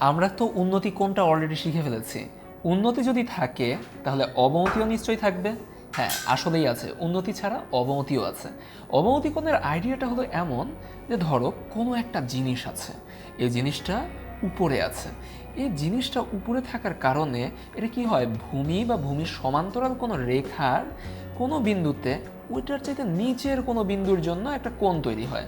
আমরা তো উন্নতি কোনটা অলরেডি শিখে ফেলেছি। উন্নতি যদি থাকে, তাহলে অবনতিও নিশ্চয়ই থাকবে। হ্যাঁ আসলেই আছে। উন্নতি ছাড়া অবনতিও আছে। অবনতি কোণের আইডিয়াটা হলো এমন যে, ধরো, কোনো একটা জিনিস আছে। এই জিনিসটা উপরে আছে। এই জিনিসটা উপরে থাকার কারণে এটা কি হয়? ভূমি বা ভূমির সমান্তরাল কোনো রেখার কোনো বিন্দুতে ওইটার চাইতে নিচের কোনো বিন্দুর জন্য একটা কোণ তৈরি হয়।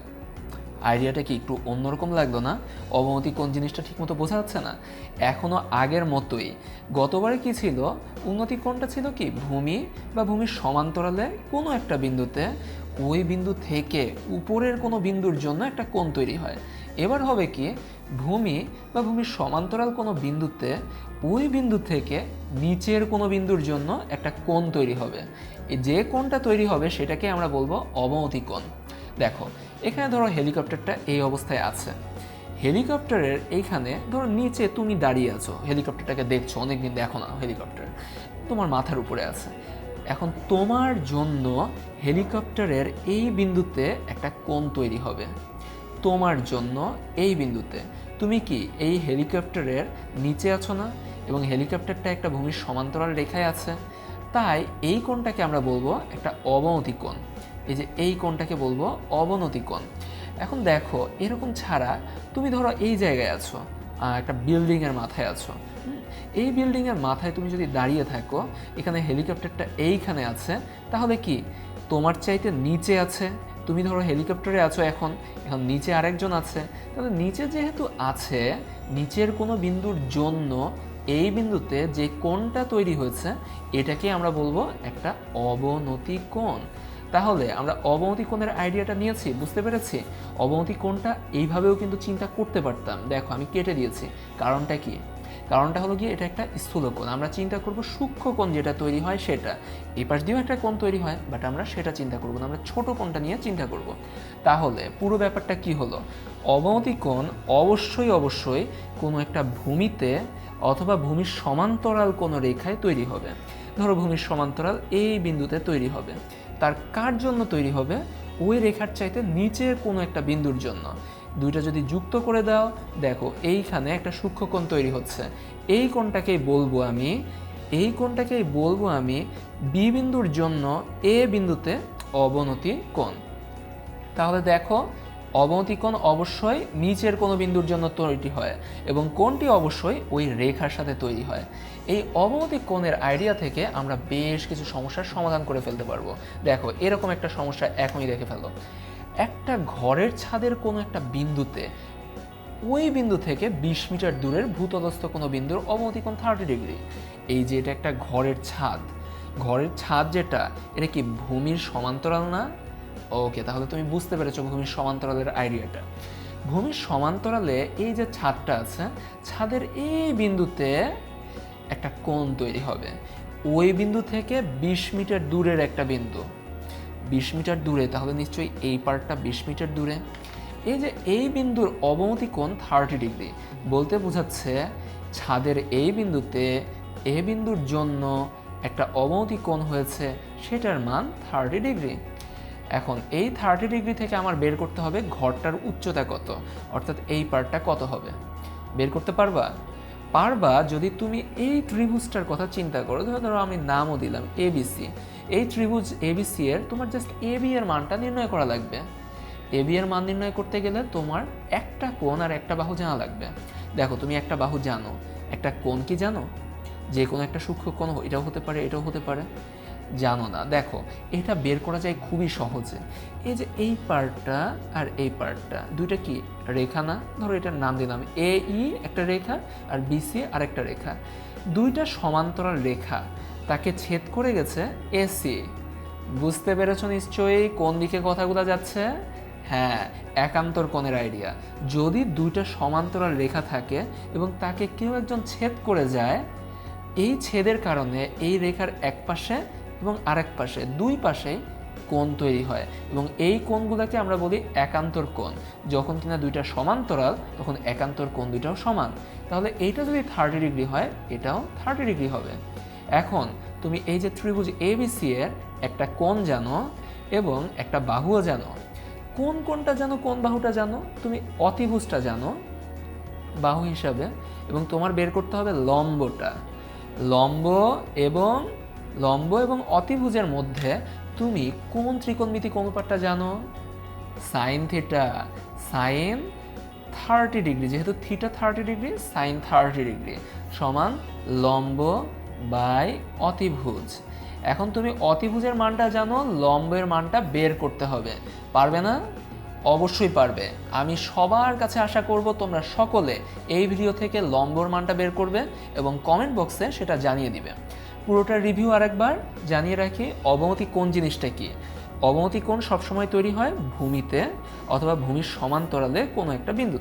আইডিয়াটা কি একটু অন্যরকম লাগল না? অবনতি কোন জিনিসটা ঠিকমতো বোঝা যাচ্ছে না? এখনও আগের মতোই। গতবারে কি ছিল? উন্নতি কোনটা ছিল কি? ভূমি বা ভূমির সমান্তরালে কোনো একটা বিন্দুতে। ওই বিন্দু থেকে উপরের কোনো বিন্দুর জন্য একটা কোণ তৈরি হয়। এবার হবে কি? ভূমি বা ভূমির সমান্তরাল কোনো বিন্দুতে ওই বিন্দু থেকে নিচের কোনো বিন্দুর জন্য একটা কোণ তৈরি হবে। যে কোণটা তৈরি হবে সেটাকে আমরা বলব অবনতি কোণ। দেখো এখানে ধরো হেলিকপ্টারটা এই অবস্থায় আছে। হেলিকপ্টারের এইখানে ধরো নিচে তুমি দাঁড়িয়ে আছো, হেলিকপ্টারটাকে দেখছ, অনেকদিন দেখো না হেলিকপ্টার। তোমার মাথার উপরে আছে। এখন তোমার জন্য হেলিকপ্টারের এই বিন্দুতে একটা কোণ তৈরি হবে। তোমার জন্য এই বিন্দুতে। তুমি কি এই হেলিকপ্টারের নিচে আছো না? এবং হেলিকপ্টারটা একটা ভূমির সমান্তরাল রেখায় আছে। তাই এই কোণটাকে আমরা বলব একটা অবনতি কোণ। এই যে এই কোণটাকে বলব অবনতি কোণ। এখন দেখো, এরকম ছাড়া তুমি ধরো এই জায়গায় আছো একটা বিল্ডিংয়ের মাথায় আছো এই বিল্ডিংয়ের মাথায় তুমি যদি দাঁড়িয়ে থাকো, এখানে হেলিকপ্টারটা এইখানে আছে, তাহলে কি? তোমার চাইতে নিচে আছে, তুমি ধরো হেলিকপ্টারে আছো এখন এখন নিচে আরেকজন আছে, তাহলে নিচে যেহেতু আছে, নিচের কোনো বিন্দুর জন্য এই বিন্দুতে যে কোণটা তৈরি হয়েছে, এটাকে আমরা বলব একটা অবনতি কোণ। তাহলে আমরা অবনতি কোণের আইডিয়াটা নিয়েছি, বুঝতে পেরেছি? অবনতি কোণটা এইভাবেও কিন্তু চিন্তা করতে পারতাম। দেখো, আমি কেটে দিয়েছি। কারণটা কি? কারণটা হলো গিয়ে এটা একটা স্থূল কোণ। আমরা চিন্তা করব সূক্ষ্ম কোণ যেটা তৈরি হয় সেটা। এই পাশ দিয়েও একটা কোণ তৈরি হয় বাট আমরা সেটা চিন্তা করব না। আমরা ছোট কোণটা নিয়ে চিন্তা করব। তাহলে পুরো ব্যাপারটা কি হলো? অবনতি কোণ অবশ্যই অবশ্যই কোনো একটা ভূমিতে অথবা ভূমির সমান্তরাল কোনো রেখায় তৈরি হবে। ধরো ভূমির সমান্তরাল এই বিন্দুতে তৈরি হবে। তার কার জন্য তৈরি হবে? ওই রেখার চাইতে নিচের কোনো একটা বিন্দুর জন্য। দুইটা যদি যুক্ত করে দাও, দেখো এইখানে একটা সূক্ষ্ম কোণ তৈরি হচ্ছে। এই কোণটাকেই বলব আমি, এই কোণটাকেই বলব আমি বি বিন্দুর জন্য এ বিন্দুতে অবনতি কোণ। তাহলে দেখো অবনতি কোণ অবশ্যই নিচের কোনো বিন্দুর জন্য তৈরি হয় এবং কোণটি অবশ্যই ওই রেখার সাথে তৈরি হয়। এই অবনতি কোণের আইডিয়া থেকে আমরা বেশ কিছু সমস্যার সমাধান করে ফেলতে পারব। দেখো, এরকম একটা সমস্যা এখনই দেখে ফেলো। একটা ঘরের ছাদের কোনো একটা বিন্দুতে ওই বিন্দু থেকে বিশ মিটার দূরের ভূতলস্থ কোনো বিন্দুর অবনতিকোণ থার্টি ডিগ্রি এই যে এটা একটা ঘরের ছাদ ঘরের ছাদ যেটা, এটা কি ভূমির সমান্তরাল না? ওকে তাহলে তুমি বুঝতে পেরেছ ভূমির সমান্তরালের আইডিয়াটা। ভূমির সমান্তরালে এই যে ছাদটা আছে, ছাদের এই বিন্দুতে একটা কোণ তৈরি হবে। ওই বিন্দু থেকে বিশ মিটার দূরের একটা বিন্দু। বিশ মিটার দূরে, তাহলে নিশ্চয়ই এই পার্টটা বিশ মিটার দূরে। এই যে এই বিন্দুর অবনতি কোণ থার্টি ডিগ্রি বলতে বোঝাচ্ছে ছাদের এই বিন্দুতে এ বিন্দুর জন্য একটা অবনতি কোণ হয়েছে, সেটার মান থার্টি ডিগ্রি এখন এই থার্টি ডিগ্রি থেকে আমার বের করতে হবে ঘরটার উচ্চতা কত? অর্থাৎ এই পার্টটা কত হবে? বের করতে পারবা? পারবা যদি তুমি এই ত্রিভুজটার কথা চিন্তা করো, ধরো আমি নামও দিলাম এবিসি এই ত্রিভুজ এবিসি এর তোমার জাস্ট এবি এর মানটা নির্ণয় করা লাগবে। এবি এর মান নির্ণয় করতে গেলে তোমার একটা কোণ আর একটা বাহু জানা লাগবে। দেখো, তুমি একটা বাহু জানো, একটা কোণ কি জানো? যে কোনো একটা সূক্ষ্ম কোণ, এটাও হতে পারে, এটাও হতে পারে। জানো না। দেখো, এটা বের করা যায় খুবই সহজে। এই যে এই পার্টটা আর এই পার্টটা, দুইটা কি? রেখা না? ধরো এটার নাম দিলাম। এ, ই, একটা রেখা আর বিসি আর একটা রেখা। দুইটা সমান্তরাল রেখা, তাকে ছেদ করে গেছে এসি বুঝতে পেরেছ নিশ্চয়ই কোন দিকে কথাগুলো যাচ্ছে? হ্যাঁ একান্তর কোণের আইডিয়া যদি দুইটা সমান্তরাল রেখা থাকে এবং তাকে কেউ একজন ছেদ করে যায়, এই ছেদের কারণে এই রেখার এক পাশে এবং আরেক পাশে, দুই পাশে কোণ তৈরি হয় এবং এই কোণগুলোকে আমরা বলি একান্তর কোণ। যখন কিনা দুইটা সমান্তরাল, তখন একান্তর কোণ দুইটাও সমান। তাহলে এইটা যদি থার্টি ডিগ্রি হয়, এটাও থার্টি ডিগ্রি হবে। এখন তুমি এই যে ত্রিভুজ এবিসি এর একটা কোণ জানো এবং একটা বাহুও জানো। কোন কোনটা জানো, কোন বাহুটা জানো? তুমি অতিভুজটা জানো, বাহু হিসাবে, এবং তোমার বের করতে হবে লম্বটা। লম্ব এবং লম্ব এবং অতিভুজের মধ্যে তুমি কোন ত্রিকোণমিতিক অনুপাতটা জানো? Sine theta sine thirty degree যেহেতু theta thirty degree sine thirty degree সমান লম্ব বাই অতিভুজ। এখন তুমি অতিভুজের মানটা জানো, লম্বের মানটা বের করতে হবে। পারবে না? অবশ্যই পারবে। আমি সবার কাছে আশা করব তোমরা সকলে এই ভিডিও থেকে লম্বর মানটা বের করবে এবং কমেন্ট বক্সে সেটা জানিয়ে দিবে। পুরোটার রিভিউ আরেকবার জানিয়ে রাখি অবনতি কোন জিনিসটা কি? অবনতি কোণ সবসময় তৈরি হয়? ভূমিতে অথবা ভূমির সমান্তরালে কোনো একটা বিন্দু,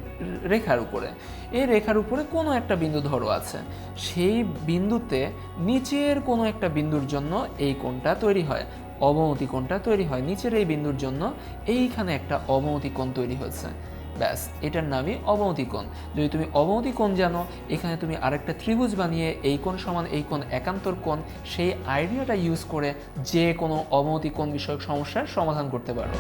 রেখার উপরে। এই রেখার উপরে কোনো একটা বিন্দু ধরো আছে। সেই বিন্দুতে নিচের কোনো একটা বিন্দুর জন্য এই কোণটা তৈরি হয়। অবনতি কোণটা তৈরি হয়। নিচের এই বিন্দুর জন্য এইখানে একটা অবনতি কোণ তৈরি হয়েছে। ব্যাস, এটার নামই অবনতি কোণ। যদি তুমি অবনতি কোণ জানো, এখানে তুমি আরেকটা ত্রিভুজ বানিয়ে এই কোণ সমান এই কোণ একান্তর কোণ, সেই আইডিয়াটা ইউজ করে যে কোনো অবনতি কোণ বিষয়ক সমস্যার সমাধান করতে পারো।